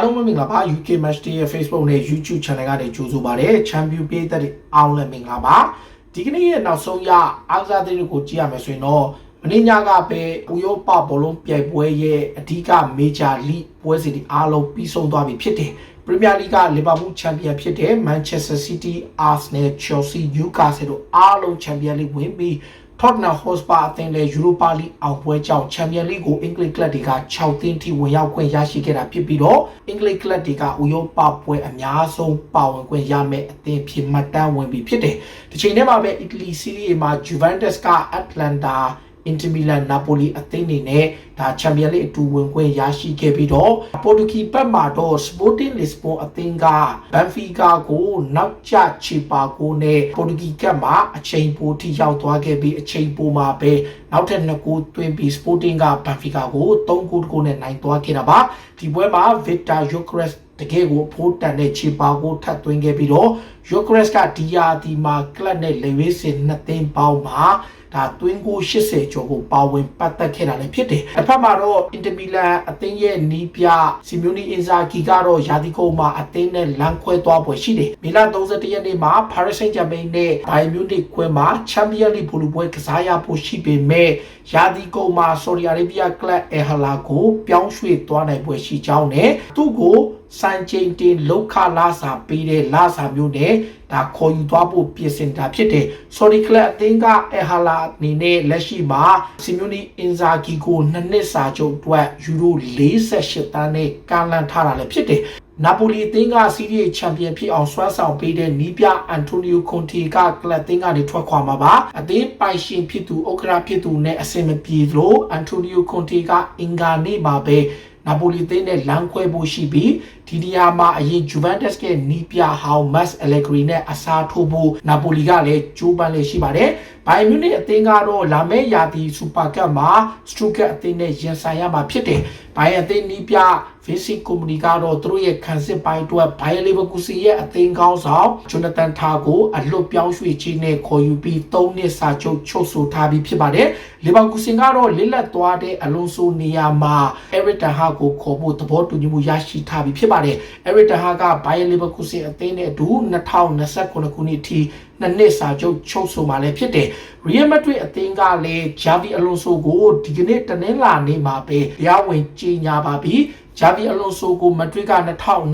အားလုံးပဲမင်္ဂလာပါ UK Match Day ရဲ့ Facebook နဲ့ YouTube Channel ကနေကြိုဆိုပါရစေ Champion ပေးသက်တဲ့အားလုံးလည်းမင်္ဂလာပါဒီကနေ့ရဲ့နောက်ဆုံးရအားကစားသတင်းတွေကိုကြည့်ရမယ်ဆိုရင်တော့မင်းညကပဲဥရောပဘောလုံးပြိုင်ပွဲရဲ့အဓိက Major League ပွဲစဉ်ဒီအားလုံးပြီးဆုံးသွားပြီဖြစ်တယ် Premier League က Liverpool Champion ဖြစ်တဲ့ Manchester City, Arsenal, Chelsea, Newcastle တို့အားလုံး Champion League ဝင်ပြီး Tottenham Hotspur အသင်းလည်း Europa League အောင်ပွဲကြောင့် Champions League ကို English Club တွေက6သင်းထိဝင်ရောက်ခွင့်ရရှိခဲ့တာဖြစ်ပြီးတော့ English Club တွေကဥရောပပွဲအများဆုံးပါဝင်ခွင့်ရမယ့်အသင်းဖြစ်မှတ်တမ်းဝင်ပြီးဖြစ်တယ်။ဒီချိန်ထဲမှာပဲ Italy Serie A မှာ Juventus က Atlanta Inter Milan Napoli အသင်းတွေနဲ့ဒါ Champions League အတူဝင်ခွင့်ရရှိခဲ့ပြီးတော့ Portuguese ဘက်မှာတော့ Sporting Lisbon အသင်းက Benfica ကိုနောက်ကျချေပါကိုနဲ့ Portuguese ကမှာအချိန်ပိုထိရောက်သွားခဲ့ပြီးအချိန်ပိုမှာပဲနောက်ထပ်နှစ်ကိုသွင်းပြီး Sporting က Benfica ကို3ဂိုးတကိုနဲ့နိုင်သွားခဲ့တာပါဒီပွဲမှာ Victor Gyökeres တကယ်ကိုဖိုးတန်တဲ့ချေပါကိုထပ်သွင်းခဲ့ပြီးတော့ Gyökeres ကဒီယာဒီမှာကလပ်နဲ့လေဝေးစင်နှစ်သိန်းပေါင်းမှာဒါတွင်းကို80ကျော်ကိုပါဝင်ပတ်သက်ခဲ့တာလည်းဖြစ်တယ်။အဖက်မှာတော့အင်တာမီလန်အသင်းရဲ့နီးပြစီမျိုးနီအင်ဇာဂီကတော့ယာဒီကုန်းမှာအသင်းနဲ့လမ်းခွဲသွားပွဲရှိတယ်။မီလန်31ရက်နေ့မှာ Paris Saint-Germain နဲ့ Bayern Munich ခွဲမှာ Champions League ဘူလူပွဲကစားရဖို့ရှိပေမဲ့ယာဒီကုန်းမှာ Saudi Arabia Club El Hilal ကိုပြောင်းရွှေ့သွားနိုင်ပွဲရှိကြောင်းနဲ့သူ့ကို စံချိန်တင်လောက်ခလာစာပေးတဲ့လာစာမျိုးနဲ့ဒါခေါ်ယူသွားဖို့ပြင်ဆင်တာဖြစ်တယ်။ Saudi Club အသင်းကအဟာလာအနေနဲ့လက်ရှိမှာစီမျိုးနီအင်ဇာဂီကိုနှစ်နှစ်စာချုပ်အတွက်ယူရို48တန်းနဲ့ကမ်းလှမ်းထားတာလည်းဖြစ်တယ်။နာပိုလီအသင်းကစီးရီးချန်ပီယံဖြစ်အောင်ဆွမ်းဆောင်ပေးတဲ့နီးပြအန်တိုနီယိုကွန်တီကကလပ်သင်းကနေထွက်ခွာမှာပါအသင်းပိုင်ရှင်ဖြစ်သူဥက္ကရာဖြစ်သူနဲ့အဆင်မပြေလို့အန်တိုနီယိုကွန်တီကအင်္ဂါနေ့မှာပဲ နာပိုလီသင်းနဲ့လမ်းခွဲဖို့ရှိပြီးဒီနေရာမှာအရင် Juventus ကနီးပြဟောင်း Max Allegri နဲ့အစားထိုးဖို့နာပိုလီကလည်းကြိုးပမ်းလေရှိပါတယ်။ဘိုင်မြူနစ်အသင်းကတော့လာမယ့်ရာသီစူပါကပ်မှာ Stuttgart အသင်းနဲ့ရင်ဆိုင်ရမှာဖြစ်တယ်။ဘိုင်အသင်းနီးပြ Vici Company ကတော့သူတို့ရဲ့ခံစစ်ပိုင်းအတွက် Bayer Leverkusen ရဲ့အသင်းကောင်းဆောင် Jonathan Tah ကိုအလွတ်ပြောင်းရွှေ့ခြင်းနဲ့ခေါ်ယူပြီး၃နှစ်စာချုပ်ချုပ်ဆိုထားပြီးဖြစ်ပါတယ်။ Leverkusen ကတော့လစ်လက်သွားတဲ့အလွန်ဆိုနေရာမှာ Eric Ten Hag ကိုခေါ်ဖို့သဘောတူညီမှုရရှိထားပြီးဖြစ်ပါတယ်။ Eric Ten Hag က Bayer Leverkusen အသင်းနဲ့အတူ2029ခုနှစ်အထိ နှစ်နှစ်စာချုပ်ချုပ်ဆိုမှလည်းဖြစ်တယ်။ Real Madrid အသင်းကလည်း Xavi Alonso ကိုဒီကနေ့တနင်္လာနေ့မှာပဲတရားဝင်ကြေညာပါပြီးဂျာဗီအလွန်ဆိုကိုမက်ဒရစ်က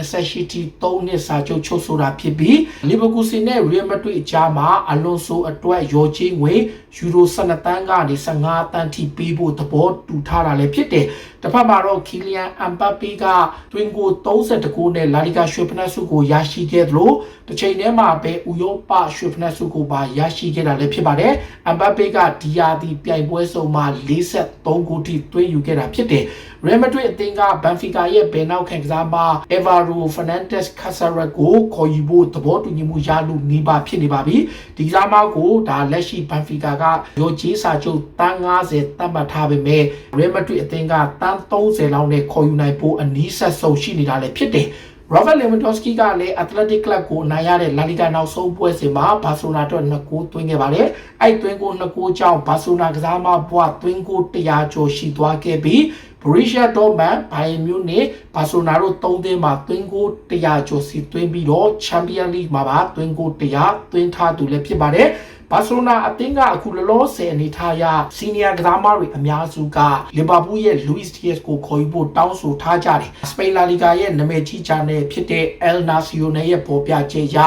2028ထိ3နှစ်စာချုပ်ချုပ်ဆိုတာဖြစ်ပြီးလီဗာပူးစီနဲ့ရီယယ်မက်ဒရစ်အကြားမှာအလွန်ဆိုအတွက်ရောချင်းငွေယူရို12တန်းကနေ15တန်းထိပေးဖို့သဘောတူထားတာလည်းဖြစ်တယ်။ တစ်ဖက်မှာတော့ကီလီယန်အမ်ဘတ်ပေကတွင်ကို32ဂိုးနဲ့လာလီဂါရွှေဖနက်ဆုကိုရရှိခဲ့သလိုတစ်ချိန်တည်းမှာပဲဥရောပရွှေဖနက်ဆုကိုပါရရှိခဲ့တာလည်းဖြစ်ပါတယ်။အမ်ဘတ်ပေကဒီယာဒီပြိုင်ပွဲစုံမှာ43ဂိုးထိသွင်းယူခဲ့တာဖြစ်တယ်။ Real Madrid အသင်းက Benfica ရဲ့ဘယ်နောက်ခံကစားမ Evaro Fernandez Casares ကိုခေါ်ယူဖို့သဘောတူညီမှုရလို့နေပါဖြစ်နေပါပြီ။ဒီကစားမကိုဒါလက်ရှိ Benfica ကရောချေးစာချုပ်တန်း90တတ်မှတ်ထားပေမဲ့ Real Madrid အသင်းကတန်း30လောက်နဲ့ခေါ်ယူနိုင်ဖို့အနည်းဆက်ဆုံးရှိနေတာလည်းဖြစ်တယ်။ Robert Lewandowski ကလည်း Athletic Club ကိုနိုင်ရတဲ့ La Liga နောက်ဆုံးပွဲစဉ်မှာ Barcelona အတွက်2ဂိုးသွင်းခဲ့ပါတယ်။အဲ့သွင်းဂိုး2ဂိုးကြောင့် Barcelona ကစားမဘွားသွင်းဂိုး100ကျော်ရှိသွားခဲ့ပြီး Borussia Dortmund, Bayern Munich, Barcelona တို့၃သင်းမှာသွင်းဂိုး100ကျော်စီသွင်းပြီးတော့ Champions League မှာပါသွင်းဂိုး100သွင်းထားသူလည်းဖြစ်ပါတယ်။ဘာစီလိုနာအသင်းကအခုလောလောဆယ်အနေထားရစီနီယာကစားမတွေအများစုကလီဗာပူးရဲ့ Luis Diaz ကိုခေါ်ယူဖို့တောင်းဆိုထားကြတယ်။စပိန်လာလီဂါရဲ့နာမည်ကြီးချာနယ်ဖြစ်တဲ့ El Nacional ရဲ့ပေါ်ပြချက်အရ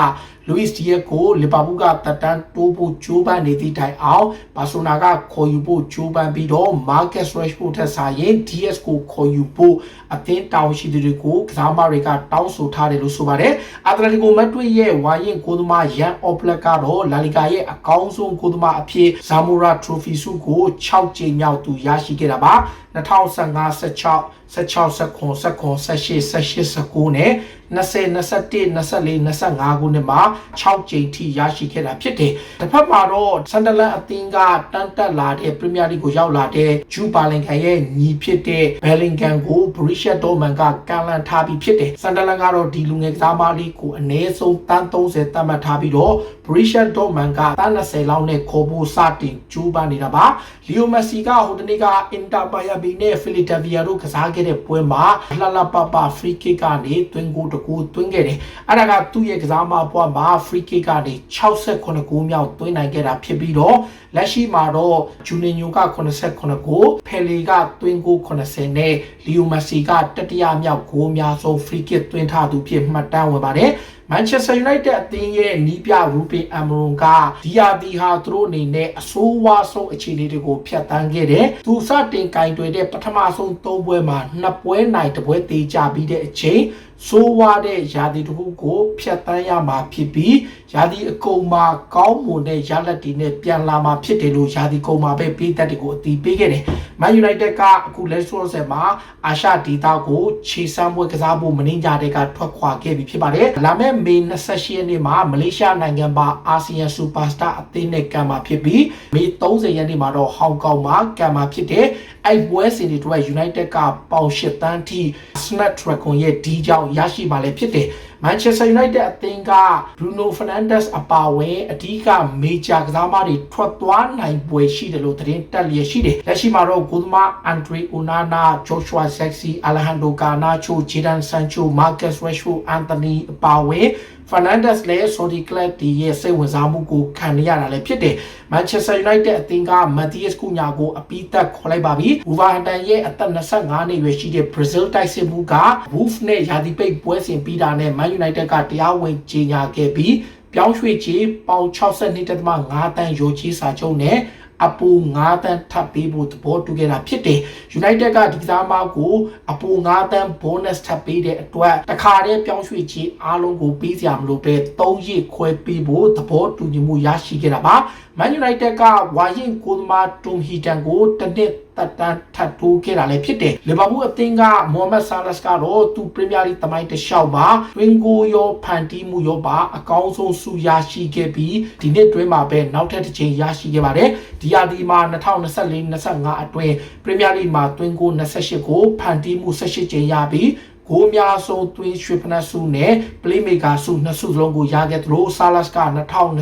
လူးစ်ဒီယက်ကိုလီဗာပူးကတက်တန်းတိုးဖို့ကြိုးပမ်းနေသည့်တိုင်အောင်ဘာဆိုနာကခေါ်ယူဖို့ကြိုးပမ်းပြီးတော့မာကက်စ်ရက်ဖို့ထက်ဆိုင်ရင် DS ကိုခေါ်ယူဖို့အသင်းတောင်းရှိသူတွေကိုကစားမတွေကတောင်းဆိုထားတယ်လို့ဆိုပါတယ်။အတလက်တီကိုမက်ဒရစ်ရဲ့ဝါရင်ကိုသမားယန်အော့ပလက်ကတော့လာလီဂါရဲ့အကောင်းဆုံးကိုသမားအဖြစ်ဇာမိုရာထရိုဖီဆုကို6ကြိမ်မြောက်သူရရှိခဲ့တာပါ။ 2015 16 16 19 19 18 18 19နဲ့20 21 24 25ခုနှစ်မှာ6ကြိမ်ထိရရှိခဲ့တာဖြစ်တယ်။တစ်ဖက်မှာတော့ဆန်ဒလန်အသင်းကတန်းတက်လာတဲ့ပရီးမီးယားလိကိုရောက်လာတဲ့ဂျူပါလင်ကန်ရဲ့ညီဖြစ်တဲ့ဘယ်လင်ကန်ကိုဘရီရှက်ဒေါ်မန်ကကန်လန်ထားပြီးဖြစ်တယ်။ဆန်ဒလန်ကတော့ဒီလူငယ်ကစားမလေးကိုအနည်းဆုံးတန်း30တတ်မှတ်ထားပြီးတော့ဘရီရှက်ဒေါ်မန်ကတန်း20လောက်နဲ့ခေါ်ဖို့စတင်ကြိုးပမ်းနေတာပါ။လီယိုမက်ဆီကဟိုတနေ့ကအင်တာပါယာဘီ Napoli နဲ့ Philadelphia တို့ကစားခဲ့တဲ့ပွဲမှာလှလှပပ free kick ကနေသွင်းကိုတကူသွင်းခဲ့တယ်။အဲ့ဒါကသူ့ရဲ့ကစားမပွဲမှာ free kick ကနေ68ဂိုးမြောက်သွင်းနိုင်ခဲ့တာဖြစ်ပြီးတော့လက်ရှိမှာတော့ဂျူနီညိုက89ဂိုးဖယ်လီကသွင်းဂိုး80နဲ့ လီယိုမက်ဆီကတတိယမြောက်ဂိုးအများဆုံး free kick သွင်းထားသူဖြစ်မှတ်တမ်းဝင်ပါတယ်။ Manchester United အသင်းရဲ့နီးပြ Ruben Amorim ကဒီယာဒီဟာသူတို့အနေနဲ့အဆိုးဝါးဆုံးအခြေအနေတွေကိုဖျက်ဆီးခဲ့တယ်။သူစတင်ကင်တွယ်တဲ့ပထမဆုံး၃ပွဲမှာနှစ်ပွဲနိုင်တစ်ပွဲသေးကြပြီးတဲ့အချိန် ဆိုးဝါးတဲ့ယာဒီတစ်ခုကိုဖျက်ဆီးရမှာဖြစ်ပြီးယာဒီအကုန်မှာကောင်းမွန်တဲ့ရလက်တွေနဲ့ပြန်လာမှာဖြစ်တယ်လို့ယာဒီကုံမှာပဲပေးသက်တွေကိုအတီးပေးခဲ့တယ်။ Man United ကအခုလက်ရှိဆက်မှာအာရှဒေသကိုခြေစမ်းပွဲကစားဖို့မင်းကြတဲ့ကထွက်ခွာခဲ့ပြီဖြစ်ပါတယ်။လာမယ့်မေ28ရက်နေ့မှာမလေးရှားနိုင်ငံမှာအာဆီယံစူပါစတာအသင်းနဲ့ကံမှာဖြစ်ပြီးမေ30ရက်နေ့မှာတော့ဟောင်ကောင်မှာကံမှာဖြစ်တဲ့ အဲ့ပွဲစဉ်တွေအတွက် United ကပေါင်၈တန်းထိ Snapdragon ရဲ့ဒီကြောင့်ရရှိပါလေဖြစ်တယ်။ Manchester United အသင်းက Bruno Fernandes အပါအဝင်အဓိကမေဂျာကစားမတွေထွက်သွားနိုင်ပွဲရှိတယ်လို့သတင်းတက်လျက်ရှိတယ်။လက်ရှိမှာတော့ဂိုသမာအန်ဒရီအိုနာနာ Joshua Zexi Alejandro Garnacho Jadon Sancho Marcus Rashford Anthony အပါအဝင် Fernandes လည်း Saudi Club ဒီရဲ့စိတ်ဝင်စားမှုကိုခံရတာလည်းဖြစ်တယ်။ Manchester United အသင်းက Matthias Cunha ကိုအပိသက်ခေါ်လိုက်ပါပြီ။ Wolverhampton ရဲ့အသက်25နှစ်ရွယ်ရှိတဲ့ Brazil တိုက်စစ်မှုက Wolf နဲ့ယာတီပိတ်ပွဲစဉ်ပြီးတာနဲ့ Man United ကတရားဝင်ကြေညာခဲ့ပြီးပြောင်းရွှေ့ချေပေါင်62.5တန်းရိုချီစာချုပ်နဲ့ အပူ9တန်းထပ်ပေးဖို့သဘောတူခဲ့တာဖြစ်တယ်။ United ကဒီကစားမကိုအပူ9တန်း bonus ထပ်ပေးတဲ့အတွက်တခါတည်းပြောင်းရွှေ့ခြင်းအားလုံးကိုပေးစရာမလိုပဲ3ရက်ခွဲပေးဖို့သဘောတူညီမှုရရှိခဲ့တာပါ။ Man United ကဝါရင်ကိုသမာတူဟီတန်ကိုတနစ်တက်တန်းထပ်တိုးခဲ့တာလည်းဖြစ်တယ်။လီဗာပူးအသင်းကမိုဟာမက်ဆာလတ်ကတော့သူပရီးမီးယားလိသမိုင်းတစ်လျှောက်မှာတွင်ကိုရောဖန်တီးမှုရောပါအကောင်းဆုံးဆုရရှိခဲ့ပြီးဒီနှစ်တွင်းမှာပဲနောက်ထပ်တစ်ချိန်ရရှိခဲ့ပါတယ်။ဒီရာသီမှာ2024-25အတွင်းပရီးမီးယားလိမှာတွင်ကို28ကိုဖန်တီးမှု18ချိန်ရပြီး ဂိုးများဆုံးသွင်းရွှေဖနက်စုနဲ့ playmaker စုနှစ်စုစလုံးကိုရခဲ့သလိုဆာလတ်က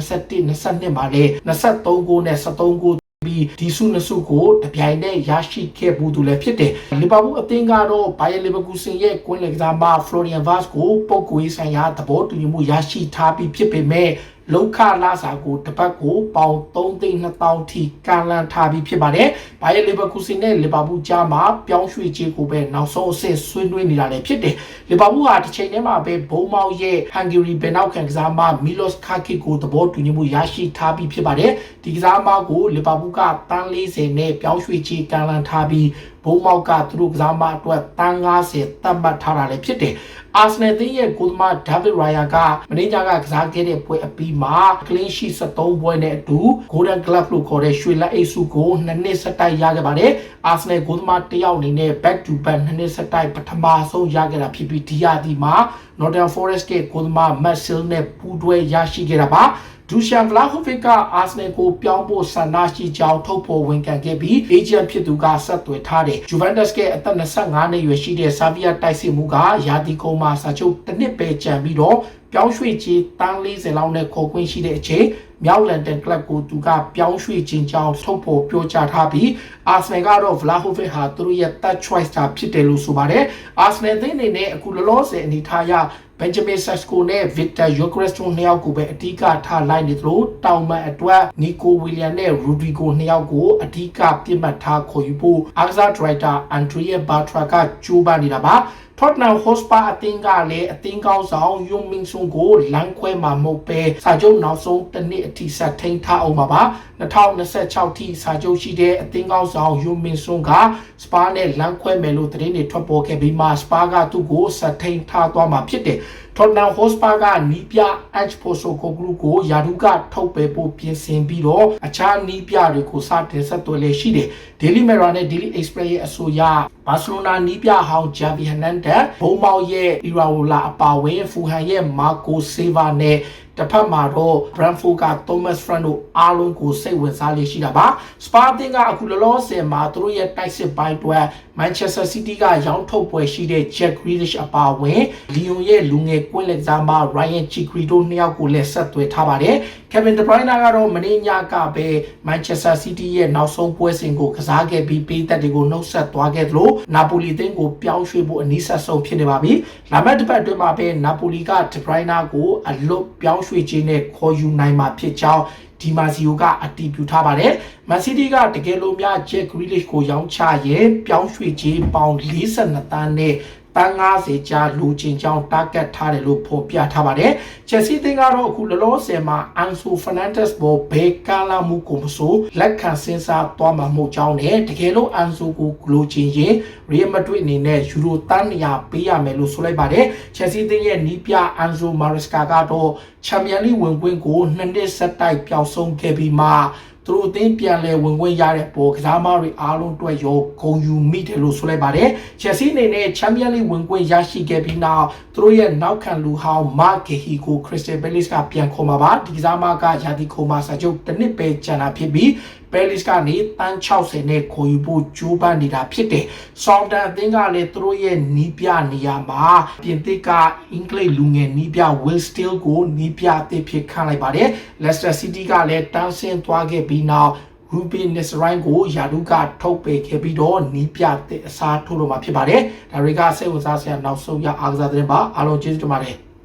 2021-22မှာလည်း23ဂိုးနဲ့73ဂိုးပြီးဒီစုနှစ်စုကိုတပြိုင်တည်းရရှိခဲ့မှုတူလည်းဖြစ်တယ်။လီဗာပူးအသင်းကတော့ဘိုင်ယန်လီဗာပူးဆင်ရဲ့ကွင်းလေကစားမဖလိုရီယန်ဗတ်စ်ကိုပုတ်ကွေးဆိုင်ရာသဘောတူညီမှုရရှိထားပြီးဖြစ်ပေမဲ့ လောက်ခလာစာကိုတပတ်ကိုပေါင်3သိန်း2000ထိကန်လန်ထားပြီးဖြစ်ပါတယ်။ဘိုင်ယန်လီဗာပူးဆင်နဲ့လီဗာပူးကြားမှာပြောင်းရွှေ့ခြင်းကိုပဲနောက်ဆုံးအဆင့်ဆွေးနွေးနေတာလည်းဖြစ်တယ်။လီဗာပူးဟာတစ်ချိန်တည်းမှာပဲဘုံမောက်ရဲ့ဟန်ဂေရီဘယ်နောက်ခံကစားမမီလော့စ်ခါကစ်ကိုသဘောတူညီမှုရရှိထားပြီးဖြစ်ပါတယ်။ဒီကစားမကိုလီဗာပူးကတန်း40နဲ့ပြောင်းရွှေ့ခြင်းကန်လန်ထားပြီး ဘုံမောက်ကသူတို့ကစားမအတွက်တန်း90တတ်မှတ်ထားတာလည်းဖြစ်တယ်။အာဆနယ်သင်းရဲ့ကိုသမားဒါဗစ်ရိုင်ယာကမင်းညာကကစားခဲ့တဲ့ပွဲအပြီးမှာ clean sheet 73ပွဲနဲ့အတူ Golden Glove လို့ခေါ်တဲ့ရွှေလက်အိတ်စုကိုနှစ်နှစ်ဆက်တိုက်ရခဲ့ပါတယ်။အာဆနယ်ကိုသမားတယောက်အနေနဲ့ back to back နှစ်နှစ်ဆက်တိုက်ပထမဆုံးရခဲ့တာဖြစ်ပြီးဒီရာသီမှာ Nottingham Forest ရဲ့ကိုသမား Matt Seal နဲ့ပူးတွဲရရှိခဲ့တာပါ။ ဒူရှန်ဗလာဟိုဗစ်ကအာဆနယ်ကိုပြောင်းဖို့ဆန္ဒရှိကြောင်းထုတ်ဖော်ဝန်ခံခဲ့ပြီးအေဂျင့်ဖြစ်သူကဆက်သွယ်ထားတယ်။ဂျူဗန်တက်စ်ရဲ့အသက်25နှစ်ရွယ်ရှိတဲ့ဆာဗီယာတိုက်စစ်မှုကယာတီကုံမှာစာချုပ်တစ်နှစ်ပဲကြံပြီးတော့ပြောင်းရွှေ့ခြင်းတန်း40လောက်နဲ့ခေါ်ခွင့်ရှိတဲ့အချိန်မြောက်လန်တန်ကလပ်ကိုသူကပြောင်းရွှေ့ခြင်းကြောင်းထုတ်ဖော်ပြောကြားထားပြီးအာဆနယ်ကတော့ဗလာဟိုဗစ်ဟာသူတို့ရဲ့ third choice တာဖြစ်တယ်လို့ဆိုပါတယ်။အာဆနယ်သိနေနဲ့အခုလောလောဆယ်အနေထားရဘန်ဂျမင်ဆက်စကိုနဲ့ဗစ်တာယိုကရက်စတိုနှစ်ယောက်ကိုပဲအဓိကထားလိုက်နေသလိုတောင်မန်အတွက်နီကိုဝီလျံနဲ့ရူဒီဂိုနှစ်ယောက်ကိုအဓိကပြစ်မှတ်ထားခေါ်ယူဖို့အာကစားဒရိုက်တာအန်ဒရီယာဘာထရာကကြိုးပမ်းနေတာပါ Tottenham Hotspur အသင်းကလည်းအသင်းကောင်းဆောင်ယွန်မင်ဆွန်ကိုလမ်းခွဲမှာမဟုတ်ပဲစာချုပ်နောက်ဆုံးတစ်နှစ်အထိဆက်ထိန်ထားအောင်ပါပါ2026ထိစာချုပ်ရှိတဲ့အသင်းကောင်းဆောင်ယွန်မင်ဆွန်ကစပါနဲ့လမ်းခွဲမယ်လို့သတင်းတွေထွက်ပေါ်ခဲ့ပြီးမှစပါကသူ့ကိုဆက်ထိန်ထားသွားမှာဖြစ်တယ် Tottenham Hotspur ကနီးပြ H Postecoglou ကိုယာဒူကထုတ်ပယ်ဖို့ပြင်ဆင်ပြီးတော့အခြားနီးပြတွေကိုစတင်ဆက်သွယ်လေရှိတယ် Daily Mirror နဲ့ Daily Express ရဲ့အဆိုအရဘာစီလိုနာနီးပြဟောင်းဂျာဗီဟန်နန်ဒက်ဘုံမောက်ရဲ့အီရာဝလာအပါဝင်ဖူဟန်ရဲ့မာကိုဆေးဗာနဲ့တစ်ဖက်မှာတော့ Brentford က Thomas Frank တို့အားလုံးကိုစိတ်ဝင်စားလေးရှိတာပါ။ Spa တင်ကအခုလောလောဆယ်မှာသူတို့ရဲ့တိုက်စစ်ပိုင်းအတွက် Manchester City ကရောင်းထုတ်ပွဲရှိတဲ့ Jack Grealish အပါအဝင် Lyon ရဲ့လူငယ်ကွင်းလက်ကစားမ Ryan Chigri တို့နှစ်ယောက်ကိုလည်းဆက်သွယ်ထားပါတယ်။ Kevin De Bruyne ကတော့မနေ့ညကပဲ Manchester City ရဲ့နောက်ဆုံးပွဲစဉ်ကိုကစားခဲ့ပြီးပေးသက်တွေကိုနှုတ်ဆက်သွားခဲ့သလို Napoli အသင်းကိုပြောင်းရွှေ့ဖို့အနည်းဆက်ဆုံးဖြစ်နေပါပြီ။လာမယ့်တစ်ပတ်အတွင်းမှာပဲ Napoli က De Bruyne ကိုအလွတ်ပြောင်းရွှေ့ခြင်းနဲ့ခေါ်ယူနိုင်မှာဖြစ်ကြောင်း ဒီမာစီယိုကအတည်ပြုထားပါတယ်။မန်စီးတီးကတကယ်လို့များ Jack Grealish ကိုရောင်းချရင်ပြောင်းရွှေ့ခြင်းပေါင်42တန်းနဲ့ တန်း90ကျားလူချင်းချောင်း target ထားတယ်လို့ဖော်ပြထားပါတယ်။ Chelsea တင်ကတော့အခုလောလောဆယ်မှာ Ansu Fernandez ပေါ်ဘေးကလာမှုကိုမဆိုလက်ခံစဉ်းစားသွားမှာမဟုတ်ကြောင်းနဲ့တကယ်လို့ Ansu ကိုလူချင်းရင် Real Madrid အနေနဲ့ယူရိုတန်း100ပေးရမယ်လို့ဆိုလိုက်ပါတယ်။ Chelsea တင်ရဲ့နီးပြ Ansu Maresca ကတော့ Champions League ဝင်ခွင့်ကိုနှစ်နှစ်ဆက်တိုက်ပျောက်ဆုံးခဲ့ပြီးမှ သူတို့အသင်းပြန်လဲဝင်ခွင့်ရတဲ့ပေါ်ကစားမတွေအားလုံးအတွက်ရောဂုဏ်ယူမိတယ်လို့ဆိုလိုက်ပါတယ်။ Chelsea အနေနဲ့ Champions League ဝင်ခွင့်ရရှိခဲ့ပြီးနောက်သူတို့ရဲ့နောက်ခံလူဟောင်း Mark Gehi ကို Crystal Palace ကပြန်ခေါ်มาပါဒီကစားမကယာတီခိုမာစာချုပ်တစ်နှစ်ပဲကျန်တာဖြစ်ပြီး Palace ကနေတန်း60နဲ့ခေါ်ယူဖို့ကြိုးပမ်းနေတာဖြစ်တယ်။ Southampton အသင်းကလည်းသူတို့ရဲ့နီးပြနေရာမှာပြင်သစ်ကအင်္ဂလိပ်လူငယ်နီးပြ Will Steele ကိုနီးပြအသစ်ဖြစ်ခန့်လိုက်ပါတယ်။ Leicester City ကလည်းတန်းဆင်းသွားခဲ့ပြီးနောက် Ruben Nistelrooy ကိုယာဒုကထုတ်ပယ်ခဲ့ပြီးတော့နီးပြတဲ့အစားထိုးလို့မှာဖြစ်ပါတယ်။ဒါတွေကစိတ်ဝင်စားစရာနောက်ဆုံးရအားကစားသတင်းပါအားလုံးကျေးဇူးတင်ပါတယ်